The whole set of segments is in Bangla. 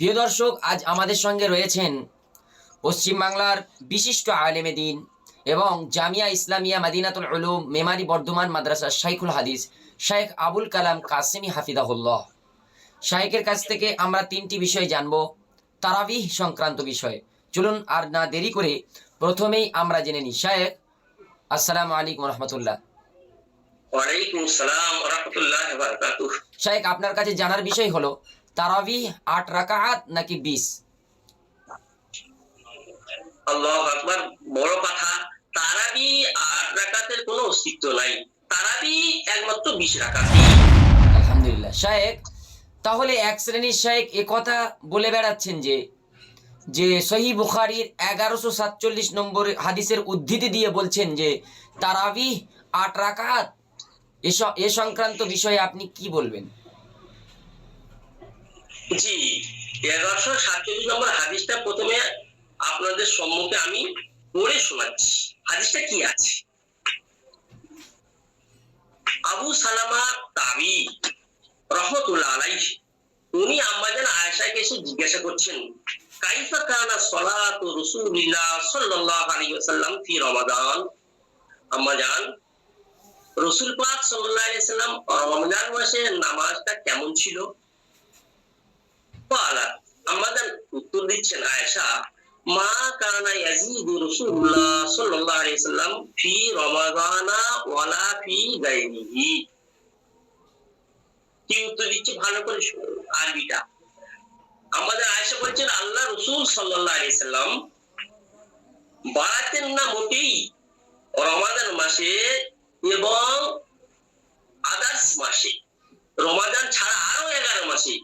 প্রিয় দর্শক আজ আমাদের সঙ্গে রয়েছেন পশ্চিমবাংলার বিশিষ্ট আলেমে দিন এবং জামিয়া ইসলামিয়া মাদিনাতুল উলুম মেমারি বর্ধমান মাদ্রাসা শাইখুল হাদিস শাইখ আবুল কালাম কাসেমি হাফিদাহুল্লাহ শাইখের কাছ থেকে আমরা তিনটি বিষয় জানব তারাবিহ সংক্রান্ত বিষয়। চলুন আর না দেরি করে প্রথমেই আমরা জেনে নিই। শায়েখ আসসালামু আলাইকুম রহমতুল্লাহ। ওয়ালাইকুম সালাম রহমতুল্লাহ শায়েখ আপনার কাছে জানার বিষয় হলো তারাবিহ আট রাকাত নাকি বিশ? আল্লাহ আকবার বড় কথা তারাবি আট রাকাতের কোনো অস্তিত্ব নাই। তারাবি একমাত্র বিশ রাকাত। আলহামদুলিল্লাহ। শায়েক তাহলে এক শ্রেণির শায়েক কথা বলে বেড়াচ্ছেন যে যে সহি বুখারির এগারোশো সাতচল্লিশ নম্বর হাদিসের উদ্ধৃতি দিয়ে বলছেন যে তারাবি আট রাকাত এস- এ সংক্রান্ত বিষয়ে আপনি কি বলবেন? জি, এগারোশো সাতচল্লিশ নম্বর হাদিসটা প্রথমে আপনাদের সম্মুখে আমি পড়ে শোনাচ্ছি। হাদিসটা কি আছে? আবু সালামা তাবি রহমতুল্লাহ আলাইহি, উনি আম্মাজান আয়েশাকে এসে জিজ্ঞাসা করছেন, কাইফা কানা সলাতু রাসূলিল্লাহ সাল্লাল্লাহু আলাইহি ওয়াসাল্লাম ফি রমাদান? আম্মাজান, রসুল পাক সাল্লাল্লাহু আলাইহি ওয়াসাল্লাম রমজান মাসে নামাজটা কেমন ছিল? আমাদের উত্তর দিচ্ছেন আয়েশা, মা কানা ইয়াজিদু রাসূলুল্লাহ সাল্লাল্লাহু আলাইহি ওয়াসাল্লাম ফি রমাদানা ওয়ালা ফি গায়রিহি। কি উত্তর দিচ্ছে? ভালো করে আরবিটা। আমাদের আয়েশা বলছেন, আল্লাহ রসুল সাল্লাল্লাহু আলাইহি সাল্লাম বাড়াতেন না মোটেই রমাদান মাসে এবং আদার্স মাসে, রমাদান ছাড়া আরও এগারো মাসে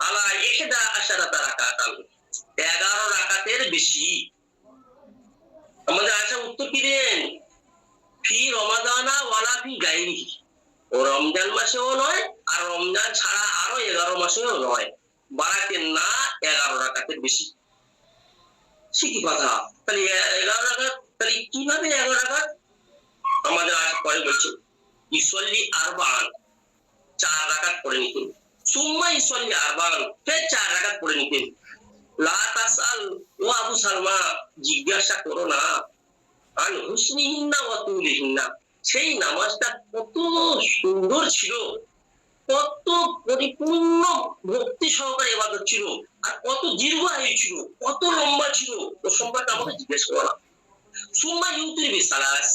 আলা ইহদা আশারাতা রাকাতান এগারো রাকাতের বেশি। আমাদের আশা উত্তর কি দেন? ফি রমাদানা ওয়ালা ফি গাইরি। ও রমজান মাসেও নয়, আর রমজান ছাড়া আরও এগারো মাসেও নয়। বাড়াতেন না এগারো রাকাতের বেশি। কি কথা? তাহলে এগারো রাকাত, তাহলে কীভাবে এগারো রাকাত? আমাদের আশা পরে বলছে ইসল্লি আরবান। চার রাকাত পড়ে নিতেন সুম্মা ইসল্লি আরবান ফের চার রাকাত পড়ে নিতেন লা তাসাল ও আবু সালমা, জিজ্ঞাসা করো না। আন হুসনিহিন্না ওয়া তুলিহিন্না। সেই নামাজটা কত সুন্দর ছিল। কত পরিপূর্ণ ভক্তি সহকারে ইবাদত ছিল। আর কত দীর্ঘ আয়ু ছিল, কত লম্বা ছিল। ও সম্পর্কে আমাকে জিজ্ঞেস করো সুম্মা ইউতির বিসালাস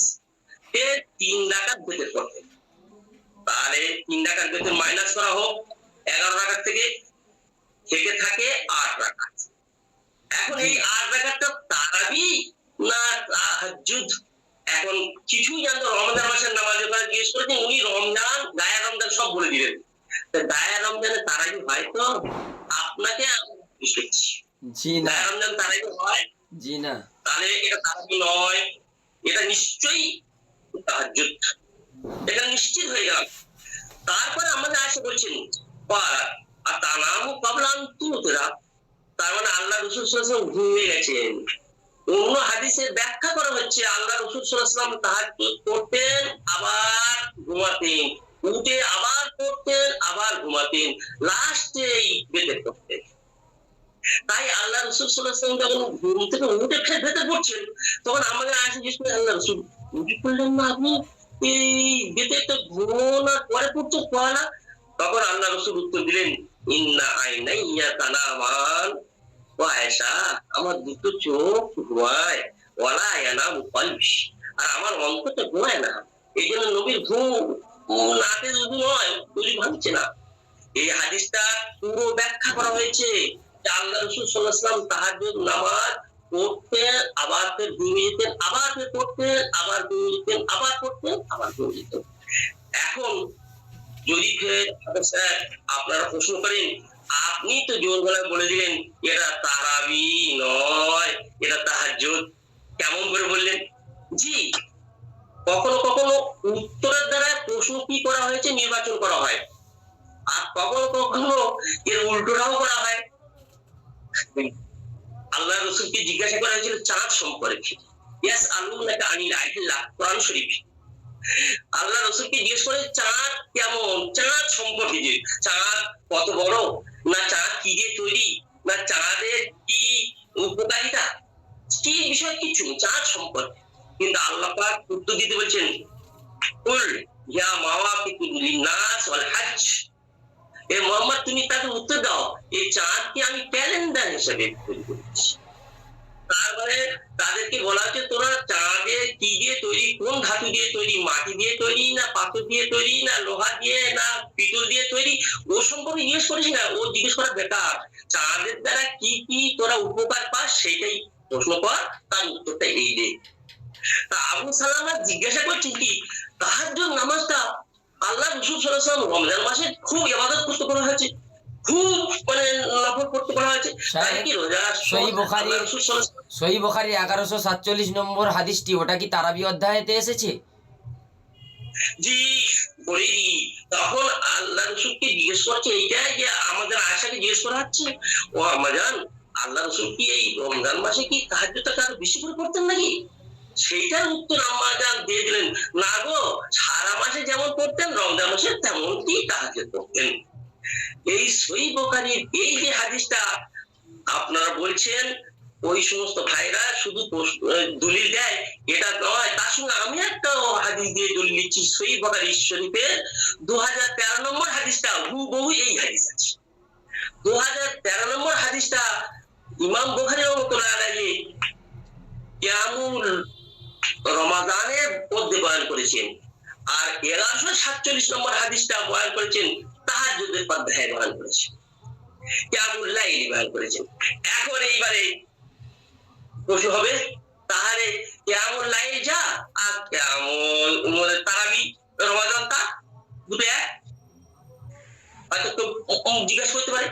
এর তিন ডাকাত বেতন করতে তাহলে তিন ডাকাত বেতন মাইনাস করা হোক। এগারো রাকাত থেকে থেকে থাকে আট রাকাত এখন এই আট রাকাতটা তারাবি না তাহাজ্জুদ? এখন কিছুই জানতো রমজান মাসের নামাজ ওখানে জিজ্ঞেস করেছেন উনি রমজান গায়া রমজান সব বলে দিলেন। গায়া রমজানে তারাবি হয় তো? আপনাকে জি না। রমজান তারাবি হয়? জি না। তাহলে এটা তারাবি নয়। এটা নিশ্চয়ই তাহাজ্জুদ। এটা নিশ্চিত হয়ে গেল। তারপরে আমাদের আসে বলছেন পার আর তার নামও পাবলাম তুরা। তার মানে আল্লাহ রসুল সাল্লাম ঘুমিয়ে গেছেন। অন্য হাদিসে ব্যাখ্যা করা হচ্ছে, আল্লাহ রসুল সাল্লাম তাহাজ্জুদ করতেন, আবার ঘুমাতেন। উঠে আবার করতেন আবার ঘুমাতেন। লাস্টে বেঁধে করতেন তাই আল্লাহ রসুল সাল্লাম যখন ঘুম থেকে উঠে ফের ভেতরে পড়ছেন, তখন আমাদের আসে জিজ্ঞেস করে, আল্লাহ রসুল, উঠে পড়লেন না আপনি? এই বেতে তো ঘুমানোর পরে পড়তে পারে না। তখন আল্লাহ রসুল উত্তর দিলেন, ইন্না আইনা ইয়া তানামান ও আয়েশা আমার দুটো চোখ ঘুমায়, ওয়ালা আয়ানা মুকালবি আর আমার অন্তরটা ঘুমায় না। এই জন্য নবীর ঘুম নাতে শুধু নয় তুই ভাঙছে না। এই হাদিসটা পুরো ব্যাখ্যা করা হয়েছে যে আল্লাহ রসুল সাল্লাহাম তাহাজ্জুদ, নামাজ পড়তেন, আবার ফের ঘুমিয়ে যেতেন, আবার ফের পড়তেন, আবার ঘুমিয়ে যেতেন, আবার পড়তেন, আবার ঘুমিয়ে যেতেন। এখন যদি আপনারা প্রশ্ন করেন, আপনি তো জোর গলায় বলে দিলেন, এটা তারাবি নয়, এটা তাহাজ্জুদ। কেমন করে বললেন? জি, কখনো কখনো উত্তরের দ্বারা প্রশ্ন কি করা হয়েছে নির্বাচন করা হয়, আর কখনো কখনো এর উল্টোটাও করা হয়। আল্লাহ রসুলকে জিজ্ঞাসা করা হয়েছিল চাঁদ সম্পর্কে। ইয়াস আলু নাকি আনিল আইহিল্লাহ কোরআন শরীফ। আল্লাহ রসুলকে জিজ্ঞেস করে, চাঁদ কেমন? চাঁদ সম্পর্কে যে চাঁদ কত বড়? না চাঁদ কি দিয়ে তৈরি? না চাঁদের কি উপকারিতা? কি বিষয় কিছু চাঁদ সম্পর্কে। কিন্তু আল্লাহ পাক উত্তর দিতে বলছেন, কুল ইয়া মাওয়া নাস ওয়াল হজ এ মোহাম্মদ, তুমি তাকে উত্তর দাও এই চাঁদ কি আমি ক্যালেন্ডার হিসেবে তৈরি করেছি। তারপরে তাদেরকে বলা হচ্ছে, তোরা দিয়ে কি দিয়ে তৈরি, কোন ধাতু দিয়ে তৈরি? মাটি দিয়ে তৈরি না পাথর দিয়ে তৈরি না লোহা দিয়ে না পিতল দিয়ে তৈরি? ও সম্পর্কে জিজ্ঞেস করিস না, ও জিজ্ঞেস করা বেকার। চাঁদের দ্বারা কি কি তোরা উপকার পাস সেটাই প্রশ্ন কর, তার উত্তরটা এই দে তা আবু সালামা জিজ্ঞাসা করছেন কি তাহার জন্য নামাজটা আল্লাহ রসুল সাল্লাম রমজান মাসে খুব ইবাদত করতে করা হয়েছে। খুব মানে নফল করতে করা হয়েছে। তাই কি রোজা সহি বুখারী- সহি বখারি এগারোশো সাতচল্লিশ নম্বর হাদিসটি ওটা কি তারাবি অধ্যায়েতে এসেছে? জি তখন আল্লাহ রসুলকে জিজ্ঞেস করছে এইটাই যে আমাদের আয়সাকে জিজ্ঞেস করা হচ্ছে? ও আমাজান আল্লাহ রসুল কি এই রমজান মাসে কি তাহাজ্জুদটা আরও বেশি করে পড়তেন নাকি? সেইটার উত্তর আমাজান দিয়ে দিলেন না গো সারা মাসে যেমন পড়তেন রমজান মাসে তেমন কি তাহাজ্জুদ পড়তেন। এই সই বোকারির এই যে হাদিসটা আপনারা বলছেন, ওই সমস্ত ভাইরা শুধু দলিল দেয়, এটা নয়, তার সঙ্গে আমি একটা হাদিস দিয়ে দলিল দিচ্ছি, সই বকারি শরীফের দু হাজার তেরো নম্বর হাদিসটা, হুবহু এই হাদিস আছে। দু হাজার তেরো নম্বর হাদিসটা ইমাম বোখারি রহমতুল্লাহ কিয়ামুল রমাদানের মধ্যে বয়ান করেছেন। আর এগারোশো সাতচল্লিশ নম্বর হাদিসটা বয়ান করেছেন তাহাজ্জুদের অধ্যায়ে বয়ান করেছেন। কিয়ামুল লাইলি বয়ান করেছেন। এখন এইবারে প্রশ্ন হবে তাহলে কেমন যা আর কেমন উমরের তারাবি তা দুটো এক? হয়তো কেউ উম জিজ্ঞাসা করতে পারে।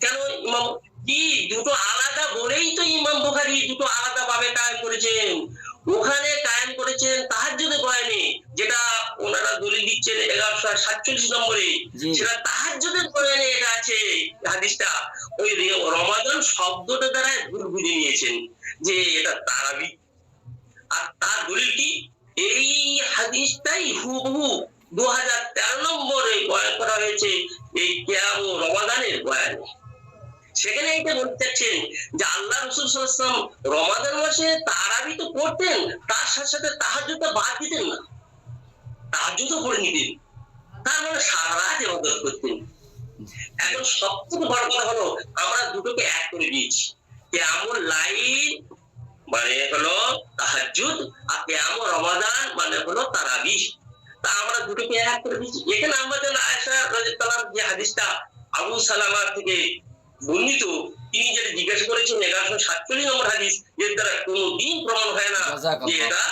কেন ইমাম কি দুটো আলাদা বলেই তো ইমাম বুখারী দুটো আলাদা ভাবে কায়েম করেছেন? ওখানে কায়েম করেছেন তাহাজ্জুদে বয়ানে যেটা ওনারা দলিল দিচ্ছেন এগারোশো সাতচল্লিশ নম্বরে। সেটা তাহাজ্জুদের বয়ানে এটা আছে হাদিসটা। ওই রমাদান শব্দটা দ্বারা ভুল বুঝে নিয়েছেন যে এটা তারাবি। আর তার দলিল কি? এই হাদিসটাই হুবহু দু হাজার তেরো নম্বরে বয়ান করা হয়েছে এই কেয়াম ও রমাদানের বয়ানে। সেখানে এটা বলতে চাচ্ছেন যে আল্লাহ রসুল সাল্লাম রমাদান মাসে তারাবি তো পড়তেন, তার সাথে সাথে তাহাজুদটা বাদ দিতেন না। তাহাজুদও পড়ে নিতেন। তার মানে সারা রাত এবাদত করতেন। এখন সব থেকে বড় কথা হলো, আমরা দুটোকে এক করে দিয়েছি। কেমন লাইন মানে হলো তাহাজুদ আর কেমন রমাদান মানে হলো তারাবি। তা আমরা দুটোকে এক করে দিচ্ছি এখানে আমাদের আয়সা রাজিয়াল্লাহু যে হাদিসটা আবু সালামা থেকে বর্ণিত তিনি যেটা জিজ্ঞাসা করেছেন এগারোশো সাতচল্লিশ নম্বর হাদিস এর দ্বারা কোনোদিন প্রমাণ হয় না যে এটা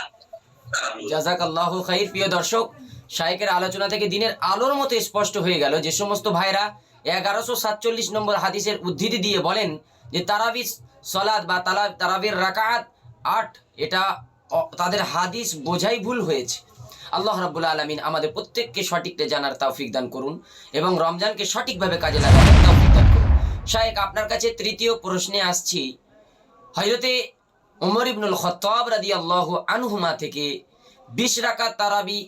জাজাক আল্লাহ খাইর। প্রিয় দর্শক শাইকের আলোচনা থেকে দিনের আলোর মতো স্পষ্ট হয়ে গেল যে সমস্ত ভাইরা এগারোশো সাতচল্লিশ নম্বর হাদিসের উদ্ধৃতি দিয়ে বলেন যে তারাবি সলাদ বা তালা তারাবির রাকাত আট এটা তাদের হাদিস বোঝাই ভুল হয়েছে। আল্লাহ রাব্বুল আলমিন আমাদের প্রত্যেককে সঠিকটা জানার তৌফিক দান করুন এবং রমজানকে সঠিকভাবে কাজে লাগানোর তৌফিক দান শায়েক আপনার কাছে তৃতীয় প্রশ্নে আসছি। হজরতে উমর ইবনুল খত্তাব রাদি আল্লাহ আনহুমা থেকে বিশ রাকাত তারাবি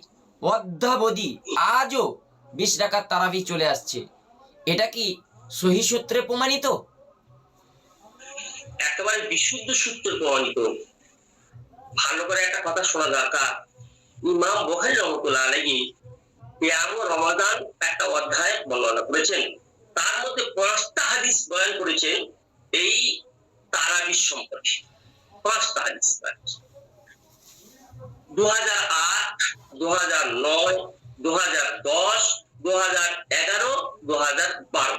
অদ্যাবধি আজও বিশ রাকাত তারাবি চলে আসছে। এটা কি সহি সূত্রে প্রমাণিত? একেবারে বিশুদ্ধ সূত্র প্রমাণিত। ভালো করে একটা কথা শোনা দরকার। ইমাম বখারি রহমতুল্লাহ আলাইহি কিয়াম রমাদান একটা অধ্যায় বর্ণনা করেছেন। তার মধ্যে পাঁচটা হাদিস বয়ান করেছেন এই তারাবির সম্পর্কে। পাঁচটা হাদিস বয়ান দু হাজার আট দু হাজার নয় দু হাজার দশ দু হাজার এগারো দু হাজার বারো।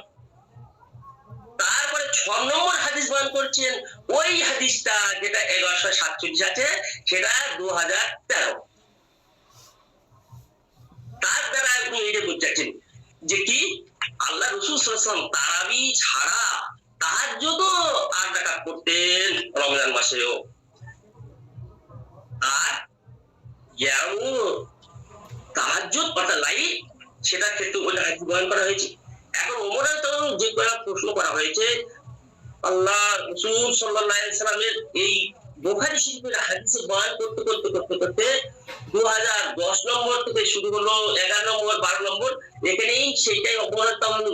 তারপরে ছ নম্বর হাদিস বয়ান করছেন ওই হাদিসটা যেটা এগারোশো সাতচল্লিশ আছে, সেটা দু হাজার তেরো। তার দ্বারা আপনি এটা বুঝাচ্ছেন যে কি? আল্লাহ রসুল তারাবি ছাড়া তাহার যত আট ডাকাত করতেন রমজান মাসেও। আর তাহাজ্জুদ অর্থাৎ ক্ষেত্রে বয়ান করা হয়েছে। এখন ওমরের যে প্রশ্ন করা হয়েছে, আল্লাহ রসুল আলাইহি সাল্লামের এই বোখারি শরীফের হাদিসে বয়ান করতে করতে করতে করতে দু হাজার দশ নম্বর থেকে শুরু হলো, এগারো নম্বর, বারো নম্বর, এখানেই সেইটাই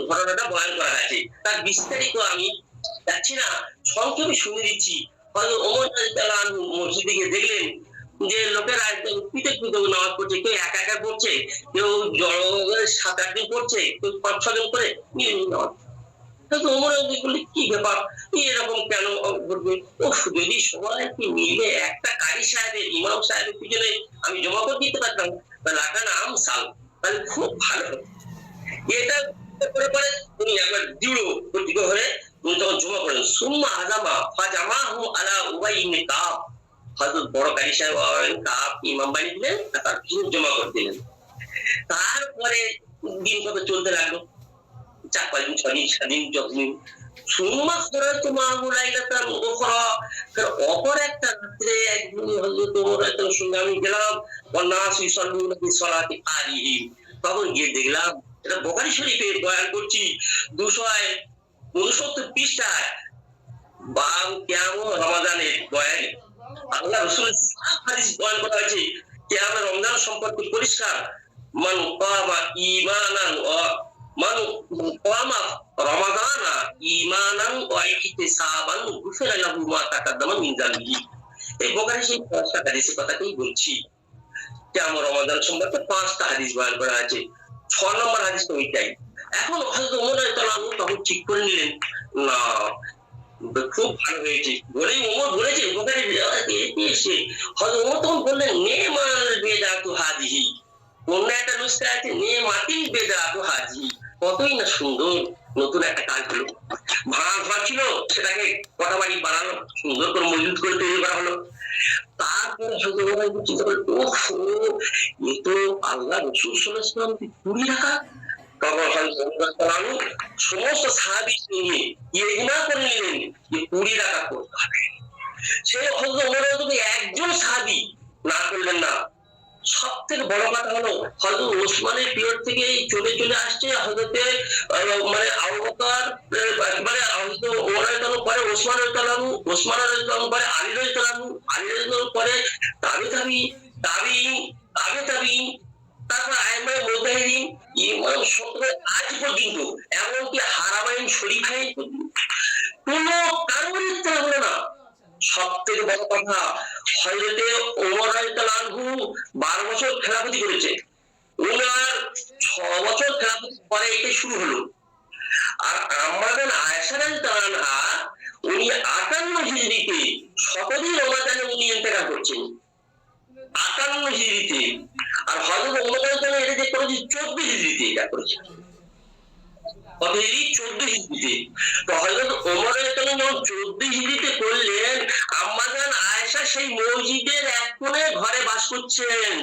ঘটনাটা বয়ান করা তার বিস্তারিত আমি যাচ্ছি না, সংক্ষেপে শুনে দিচ্ছি। হয়তো আনহু মসজিদে গিয়ে দেখলেন যে লোকেরা একদম পিঠে পিঠে নামাজ পড়ছে, কেউ একা একা পড়ছে, কেউ জড় সাত আট দিন পড়ছে, কেউ পাঁচ ছ দিন করে নামাজ তো ওমর কি ব্যাপার? এরকম কেন ঘটবে ও যদি সবাই মিলে একটা কারি সাহেবের, ইমাম সাহেবের পিছনে আমি জমা করে দিতে পারতাম? তাহলে আম সাল। তাহলে খুব ভালো হতো। এটা করে পরে উনি একবার দৃঢ় প্রতিজ্ঞ হয়ে উনি তখন জমা করেন সুম্মা আজামা ফাজামা হু আলা উবাই ইবনে কাব। হযরত বড় কারি সাহেব কাব ইমাম বানিয়ে দিলেন তার জমা করে দিলেন। তারপরে দিন কত চলতে লাগল? চার পাঁচ দিন ছ দিন সাত দিন যতদিন সুম্মা খরাজতু মাহু লাইলাতান উখরা অপর একটা রাত্রে একদিন হযরত ওমর রাদিয়াল্লাহু সঙ্গে আমি গেলাম ওয়ান্নাস ইউসাল্লুনা ফি সালাতি তখন গিয়ে দেখলাম, এটা বোখারি শরীফে বয়ান করছি দুশো উনসত্তর পৃষ্ঠায়। বাম কেমন রমাদানের বয়ান আল্লাহ রসুল হাদিস বয়ান করা হয়েছে কেমন রমজান সম্পর্কে পরিষ্কার। মান কামা মান কামা রমাদানা ঈমানান ওয়া ইহতিসাবান গুফিরা লাহু মা তাকাদ্দামা মিন যামবিহি এই বোখারি সেই পাঁচটা হাদিসের কথাটাই বলছি কেমন রমাদান সম্পর্কে পাঁচটা হাদিস বয়ান করা আছে ছ নম্বর হাদিস তো ওইটাই এখন হয়তো ওমর রাদিয়াল্লাহু তখন ঠিক করে নিলেন না খুব ভালো হয়েছে বলেই ওমর বলেছে বোখারি এসে হয়তো ওমর তখন বললেন নে মাল বেদাতু হাদিহি অন্য একটা নুসকা আছে, নে মাতিল বেদাতু হাদিহি কতই না সুন্দর, নতুন একটা কাজ হলো। ভাড়া ঘর ছিল সেটাকে কটা বাড়ি বানানো সুন্দর করে মজুদ করে তৈরি করা হলো। তারপরে ওরা চিন্তা করল ওহ এ তো আল্লাহ রসুল সাল্লাম কুড়ি টাকা? সমস্ত সাহাবি নিয়ে ইজমা করে নিলেন কুড়ি টাকা করতে হবে। সে যদি একজন সাহাবি না করলেন না সব থেকে বড় কথা হলো হয়তো ওসমানের পিরিয়ড থেকে চলে চলে আসছে হয়তো মানে আবু বকর আহ, মানে পরে ওসমান রাদিয়াল্লাহু ওসমান রাদিয়াল্লাহু পরে আলী রাদিয়াল্লাহু আলী রাদিয়াল্লাহু পরে তাবি তাবি তাবি তাবি তাবি তারপর আইমাই মুজাহিদিন ইমাম সকলে আজ পর্যন্ত এমনকি হারামাইন পর্যন্ত। কোনো কারোর ইচ্ছা হলো না। সব থেকে বড় কথা, হজরতে ওমর আনহু বারো বছর খেলাফতি করেছে। ওনার ছ বছর খেলাফতি পরে এটা শুরু হলো। আর আমাদের আয়েশা রাদিয়াল্লাহু উনি আটান্ন হিজরিতে শতদিন রমাদানে উনি ইন্তেকাল করছেন। আটান্ন হিজরিতে আর হজরত ওমর আনহু এটা যে করেছে চোদ্দ হিজরিতে এটা করেছে। কত হিজরি চোদ্দ হিজরিতে তো হজরত ওমর যখন চোদ্দ হিজরিতে করলেন? আম্মাজান আয়েশা সেই মসজিদের এক কোণে ঘরে বাস করছেন।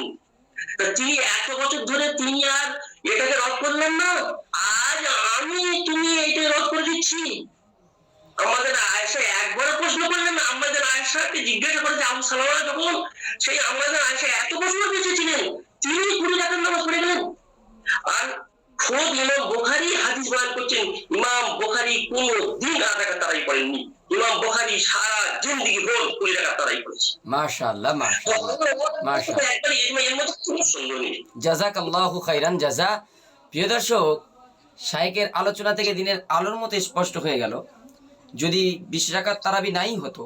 তিনি এত বছর ধরে তিনি আর এটাকে রদ করলেন না? আজ আমি তুমি এইটা রদ করে দিচ্ছি। আমাদের আয়েশা একবারও প্রশ্ন করলেন আমাদের আয়েশাকে জিজ্ঞাসা করেছে আবু সালামা যখন সেই আমাদের আয়েশা এত বছর বেঁচে ছিলেন তিনি কুড়ি টাকার নামাজ পড়ে গেলেন। আর খোদ ইমাম বোখারি হাদিস বয়ান করছেন ইমাম বোখারি কোন দিন আধা টাকা তারাই করেননি ইমাম বোখারি সারা জিন্দিগি ভোর কুড়ি টাকা তারাই করেছে মাশাআল্লাহ মাশাআল্লাহ মাশাআল্লাহ। একবার এর এর মধ্যে কোনো সন্দেহ নেই। জাজাক খাইরান প্রিয় দর্শক শাইকের আলোচনা থেকে দিনের আলোর মতো স্পষ্ট হয়ে গেল। যদি বিশ রাকাত তারাবি নাই হতো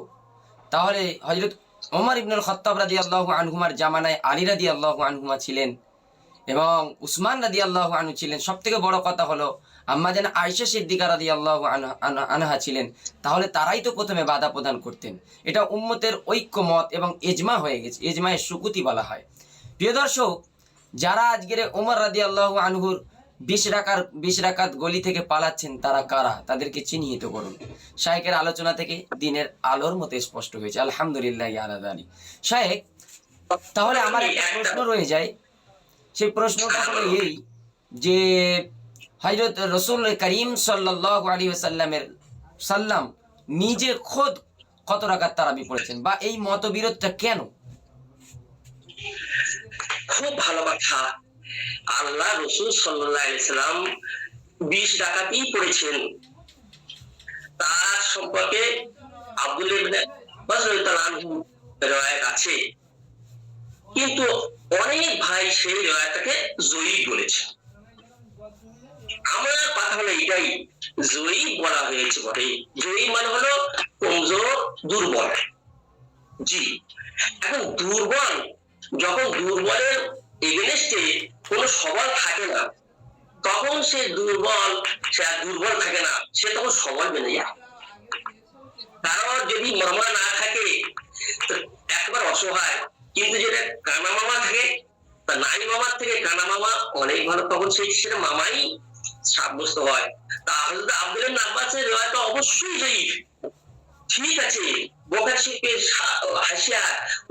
তাহলে হজরত ওমর ইবনুল খত্তাব রাদি আল্লাহ আনহুমার জামানায় আলী রাদি আল্লাহ আনহুমা ছিলেন। এবং উসমান রাদি আল্লাহ আনু ছিলেন সব থেকে বড় কথা হলো, আম্মা যেন আয়সা সিদ্দিকা রাদি আল্লাহ আনহা ছিলেন, তাহলে তারাই তো প্রথমে বাধা প্রদান করতেন। এটা উম্মতের ঐক্যমত এবং এজমা হয়ে গেছে এজমায়ের সুকুতি বলা হয়। প্রিয় দর্শক, যারা আজকের ওমর রাদি আল্লাহ আনহুর বিশ রাকার, বিশ রাকাত গলি থেকে পালাচ্ছেন, তারা কারা? তাদেরকে চিহ্নিত করুন। শাহেকের আলোচনা থেকে দিনের আলোর মতো স্পষ্ট হয়েছে, আলহামদুলিল্লাহ আলাদা আলী শাহেক তাহলে আমার একটা প্রশ্ন রয়ে যায় সেই প্রশ্নটা হলো এই যে হজরত রসুল করিম সাল্লাহ আলী সাল্লামের সাল্লাম নিজে খোদ কত রাকাত তারাবি পড়েছেন বা এই মতবিরোধটা কেন? খুব ভালো কথা। আল্লাহ রসুল সাল্লাম বিশ ডাকাতেই পড়েছেন। তার সম্পর্কে আব্দুল আছে। কিন্তু অনেক ভাই সেই রওয়ায়াতটাকে জয়ী বলেছে। আমার কথা হলো এটাই, জয়ী বলা হয়েছে বটে। জয়ী মানে হলো কমজোর দুর্বল। জি। এখন দুর্বল, যখন দুর্বলের এগেনস্টে কোন সবল থাকে না, তখন সে দুর্বল সে দুর্বল থাকে না, সে তখন সবল বেড়ে যায় কারণ যদি মামা না থাকে একবার অসহায় কিন্তু যেটা কানা মামা থাকে, তা নাই মামার থেকে কানা মামা অনেক ভালো, তখন সেই সেটা মামাই সাব্যস্ত হয়। তা হজরত আব্দুল আব্বাসের রেওয়ায়ত অবশ্যই সেই ঠিক আছে বোকার শিল্পের হাসিয়া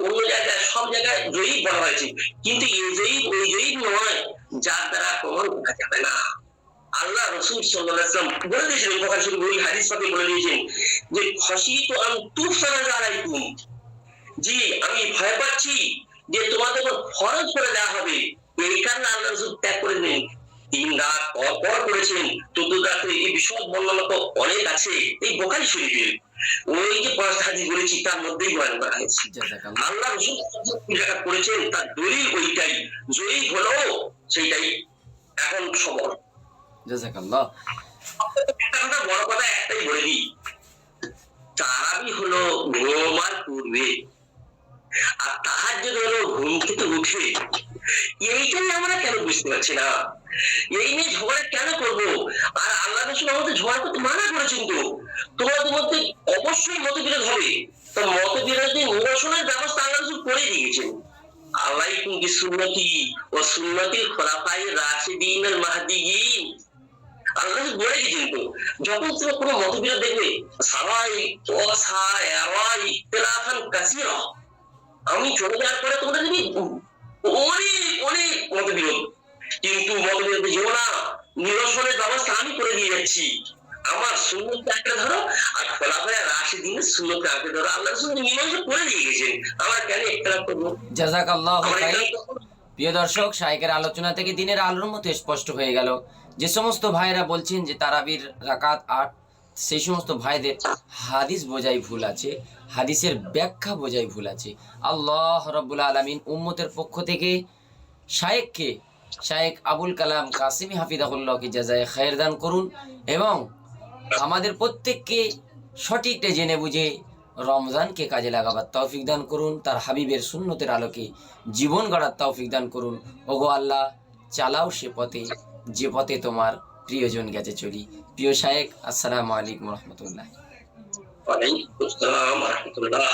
অন্য জায়গায়, সব জায়গায় জয়ীব বলা হয়েছে। কিন্তু এই ওই নয়, যার দ্বারা প্রমাণ যাবে না। আল্লাহ রসুল সাল্লাম বলে দিয়েছেন বোকার শরীফ ওই হাদিস বলে দিয়েছেন যে খসি তো আমি তুফ আলাইকুম। জি আমি ভয় পাচ্ছি যে তোমাদের উপর ফরজ করে দেওয়া হবে। এই কারণে আল্লাহ রসুল ত্যাগ করে দিন তিন রাত করেছেন চতুর্থ রাত্রে এই বিশদ বর্ণনা তো অনেক আছে এই বোখারি শরীফের ওই যে পাঁচ হাদিস বলেছি তার মধ্যেই বয়ান করা হয়েছে। আল্লাহ রসুল জায়গা করেছেন তার দলিল ওইটাই। জয়ী হলো সেইটাই এখন সবর জাযাকাল্লাহ একটা কথা বড় কথা একটাই বলে দিই। তারাবি হলো ঘুমার পূর্বে। আর তাহার যদি হলো ঘুম থেকে উঠে এইটাই আমরা কেন বুঝতে পারছি না? এই নিয়ে ঝগড়া কেন করব? আর আল্লাহ রসুল আমাদের ঝগড়া করতে মানা করেছেন তো। তোমাদের মধ্যে অবশ্যই মতবিরোধ হবে। তো মতবিরোধে নিরসনের ব্যবস্থা আল্লাহ রসুল করে দিয়েছেন। আলাইকুম ও সুন্নতিল খোলাফাই রাশিদিন আল মাহদিয়িন আল্লাহ বলে গেছেন তো, যখন তুমি কোনো মতবিরোধ দেখবে সালাই ও সায় ইখতিলাফান কাসীরা। আমি চলে যাওয়ার পরে তোমরা দেখবি অনেক অনেক মতবিরোধ কিন্তু মতবিরোধে যেও না নিরসনের ব্যবস্থা আমি করে দিয়ে যাচ্ছি। আমার সুন্নতকে আঁকড়ে ধরো আর খোলাফায় রাশিদিনের সুন্নতকে আঁকড়ে ধরো আল্লাহ রসুল মীমাংসা করে দিয়ে গেছেন। আমরা কেন ইখতিলাফ করব? ইখতিলাফ করব? প্রিয় দর্শক শাইকের আলোচনা থেকে দিনের আলোর মতো স্পষ্ট হয়ে গেল। যে সমস্ত ভাইরা বলছেন যে তারাবির রাকাত আট সেই সমস্ত ভাইদের হাদিস বোঝাই ভুল আছে, হাদিসের ব্যাখ্যা বোঝাই ভুল আছে। আল্লাহ রব্বুল আলমিন উম্মতের পক্ষ থেকে শায়েককে, শায়েক আবুল কালাম কাসিমি হাফিদাহুল্লাহকে জাজায় খায়ের দান করুন এবং আমাদের প্রত্যেককে সঠিকটা জেনে বুঝে রমজানকে কাজে লাগাবার তৌফিক দান করুন, তার হাবিবের সুন্নতের আলোকে জীবন গড়ার তৌফিক দান করুন। ওগো আল্লাহ, চালাও সে পথে, যে পথে তোমার প্রিয়জন গেছে চলি। প্রিয় শায়েক আসসালামু আলাইকুম রহমতুল্লাহ। রাহমাতুল্লাহ।